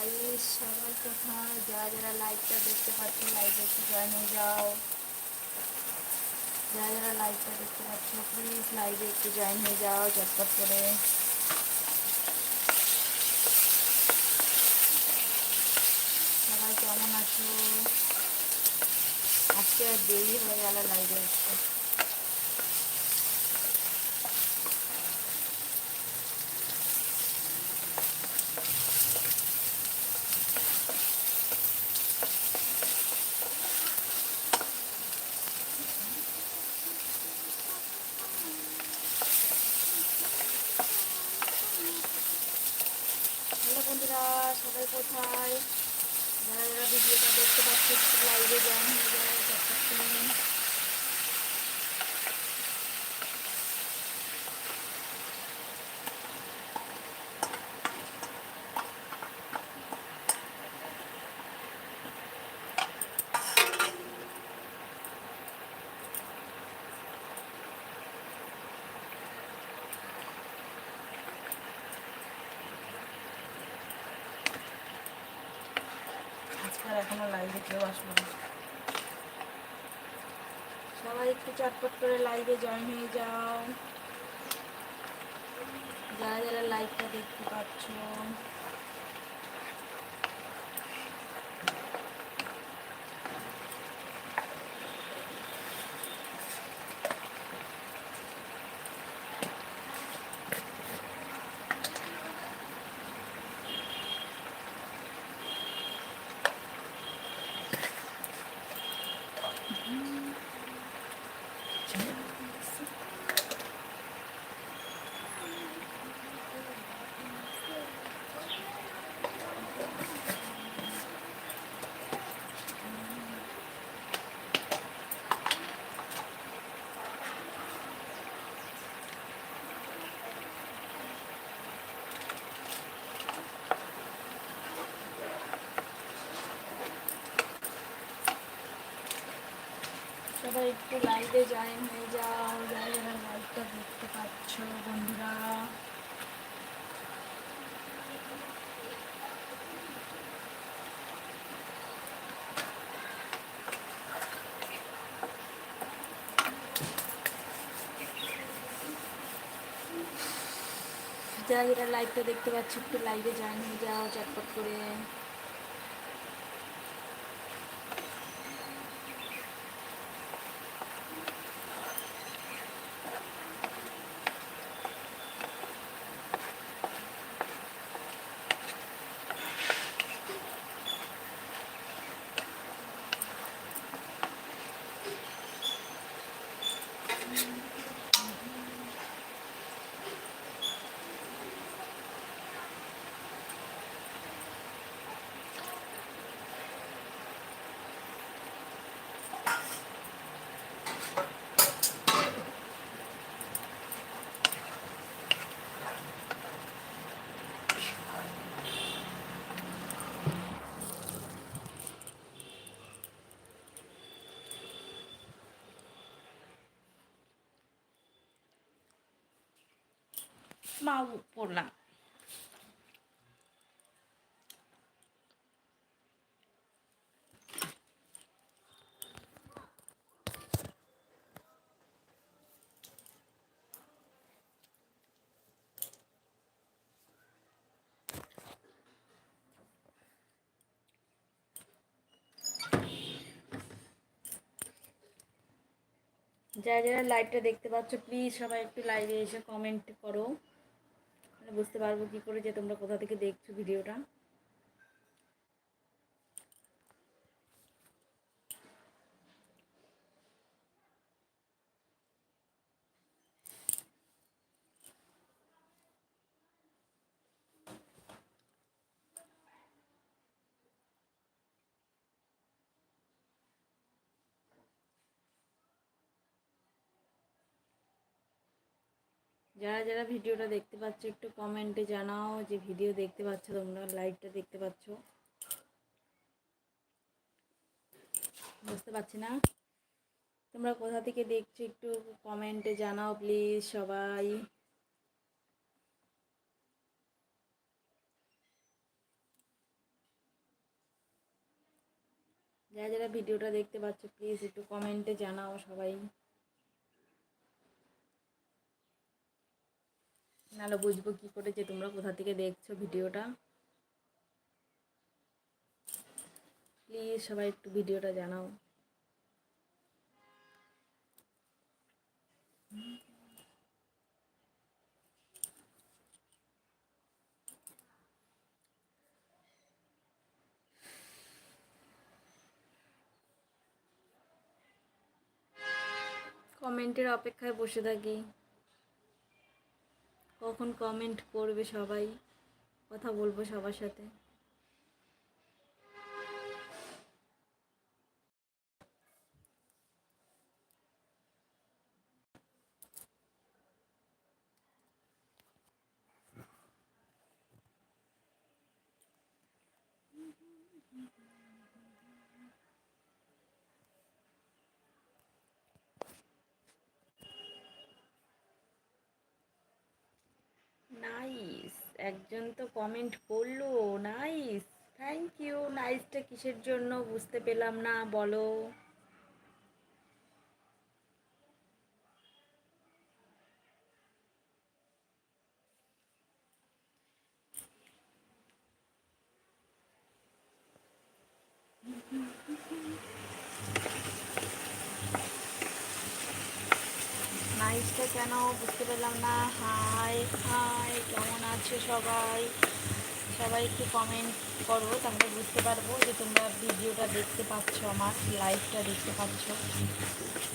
Guys সবাই কোথায় যারা যারা লাইভটা দেখতে পাচ্ছ লাইভে একটু জয়েন হয়ে যাও। যারা যারা লাইভটা দেখতে পাচ্ছ প্লিজ লাইভে একটু জয়েন হয়ে যাও চটপট করে। সবাই কেমন আছো? আজকে আর দেরি হয়ে গেল লাইভে একটু হ্যালো বন্ধুরা সবাই কোথায়? যারা ভিডিওটা দেখতে পাচ্ছি লাইভে জয়েন হয়ে যায় ততক্ষণ আজকাল এখনও লাইভে কেউ আসলো না। সবাই একটু চটপট করে লাইভে জয়েন হয়ে যাও। যারা যারা লাইভটা দেখতে পাচ্ছ। একটু লাইভে জয়েন হয়ে যাও, যারা যারা লাইভটা দেখতে পাচ্ছ, বন্ধুরা। যারা যারা লাইভটা দেখতে পাচ্ছ, একটু লাইভে জয়েন হয়ে যাও চটপট করে। মা পড়লাম যারা যারা লাইভটা দেখতে পাচ্ছ। প্লিজ সবাই একটু লাইভে এসে কমেন্ট করো। বুঝতে পারব কী করে যে তোমরা কোথা থেকে দেখছ ভিডিওটা। যারা যারা ভিডিওটা দেখতে পাচ্ছ, একটু কমেন্টে জানাও যে ভিডিও দেখতে পাচ্ছ তোমরা লাইভটা দেখতে পাচ্ছ। বুঝতে পারছি না? তোমরা কোথা থেকে দেখছ একটু কমেন্টে জানাও প্লিজ সবাই। যারা যারা ভিডিওটা দেখতে পাচ্ছ প্লিজ একটু কমেন্টে জানাও সবাই। নাহলে বুঝব কি করে যে তোমরা কোথা থেকে দেখছ ভিডিওটা। প্লিজ সবাই একটু ভিডিওটা জানাও। কমেন্টের অপেক্ষায় বসে থাকি। কখন কমেন্ট করবে সবাই কথা বলব সবার সাথে নাইস একজন তো কমেন্ট করল নাইস থ্যাংক ইউ নাইসটা কিসের জন্য বুঝতে পেলাম না বলো নাইসটা কেন বুঝতে পারলাম না। হাই হাই, কেমন আছে সবাই? সবাই একটু কমেন্ট করো, তাহলে বুঝতে পারব যে তোমরা ভিডিওটা দেখতে পাচ্ছ, আমার লাইভটা দেখতে পাচ্ছ।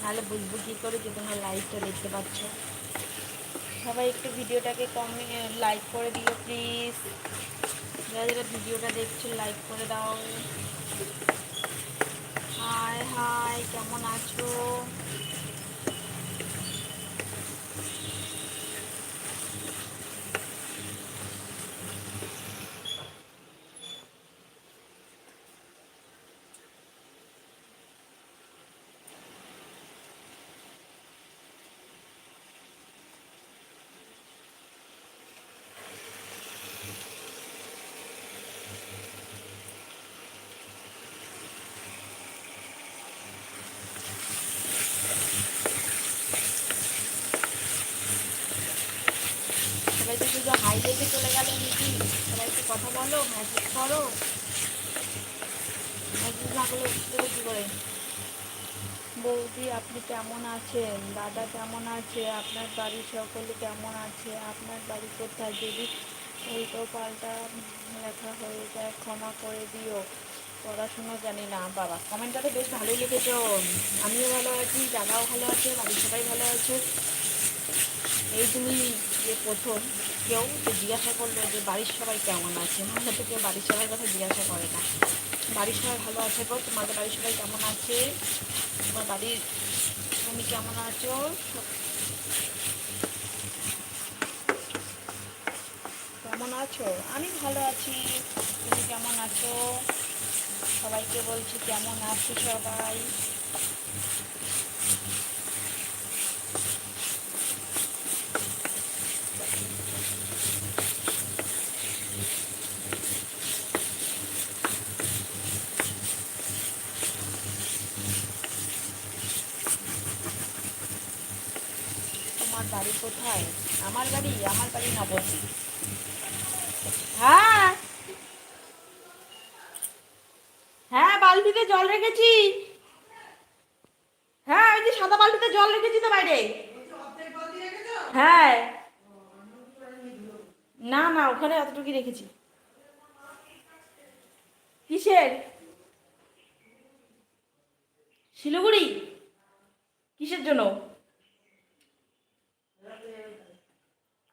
নাহলে বুঝব কী করে যে তোমরা লাইভটা দেখতে পাচ্ছ। সবাই একটু ভিডিওটাকে কমে লাইক করে দিও প্লিজ যারা যারা ভিডিওটা দেখছ লাইক করে দাও। হাই হাই, কেমন আছো? শুধু হাই চলে গেল নাকি সবাই একটু কথা বলো মেসেজ করো। মেসেজ না করলে কী করে? বৌদি, আপনি কেমন আছেন? দাদা কেমন আছে? আপনার বাড়ির সকলে কেমন আছে? আপনার বাড়ি কোথায়? যদি উল্টো পাল্টা লেখা হয়ে যায়, ক্ষমা করে দিও। পড়াশুনো জানি না, বাবা। কমেন্টটা তো বেশ ভালোই লিখেছ। আমিও ভালো আছি, দাদাও ভালো আছে, বাড়ির সবাই ভালো আছে। এই তুমি যে প্রথম কেউ যে জিজ্ঞাসা করল যে বাড়ির সবাই কেমন আছে? নাহলে তো কেউ বাড়ির সবাই কথা জিজ্ঞাসা করে না। বাড়ির সবাই ভালো আছে গো তোমাদের বাড়ির সবাই কেমন আছে? তোমার বাড়ির তুমি কেমন আছো? কেমন আছো? আমি ভালো আছি। তুমি কেমন আছো? সবাইকে বলছি কেমন আছো সবাই তোমার বাড়ি কোথায়? আমার বাড়ি? আমার বাড়ি নবদ্বীপ। হ্যাঁ। হ্যাঁ বালতিতে জল রেখেছি। হ্যাঁ ওই যে সাদা বালতিতে জল রেখেছি তো বাইরে। হ্যাঁ। না না, ওখানে অতটুকু রেখেছি। কিসের? শিলিগুড়ি? কিসের জন্য?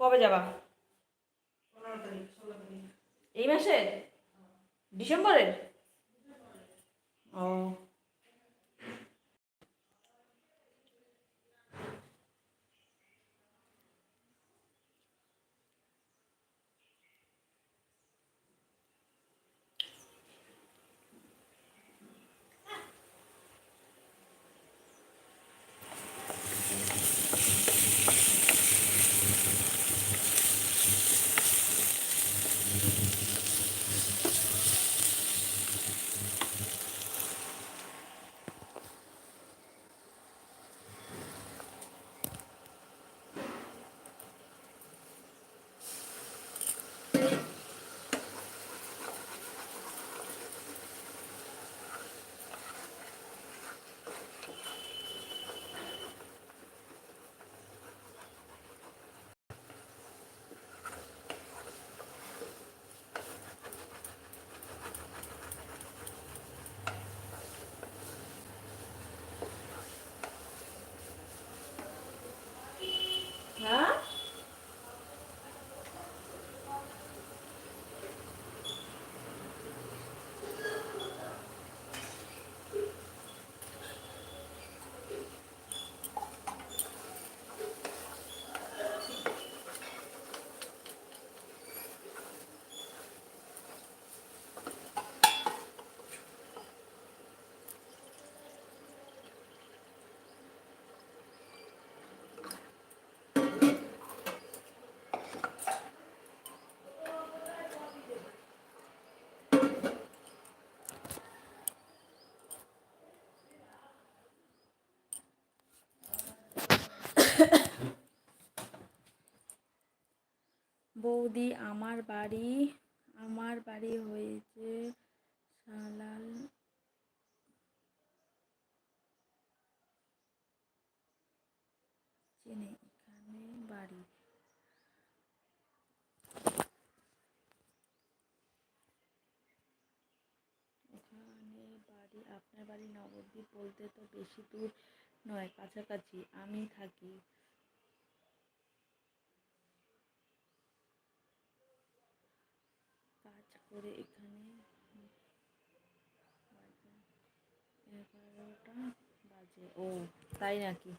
কবে যাবা? এই মাসের ডিসেম্বরের। ও। বৌদি, আমার বাড়ি আমার বাড়ি হয়েছে সালাল চেনে, এখানে বাড়ি। ওখানে বাড়ি, আপনার বাড়ি নবদ্বীপ বলতে তো বেশি দূর নয়, কাছাকাছি। আমি থাকি করে এখানে। এগারোটা বাজে। ও তাই নাকি?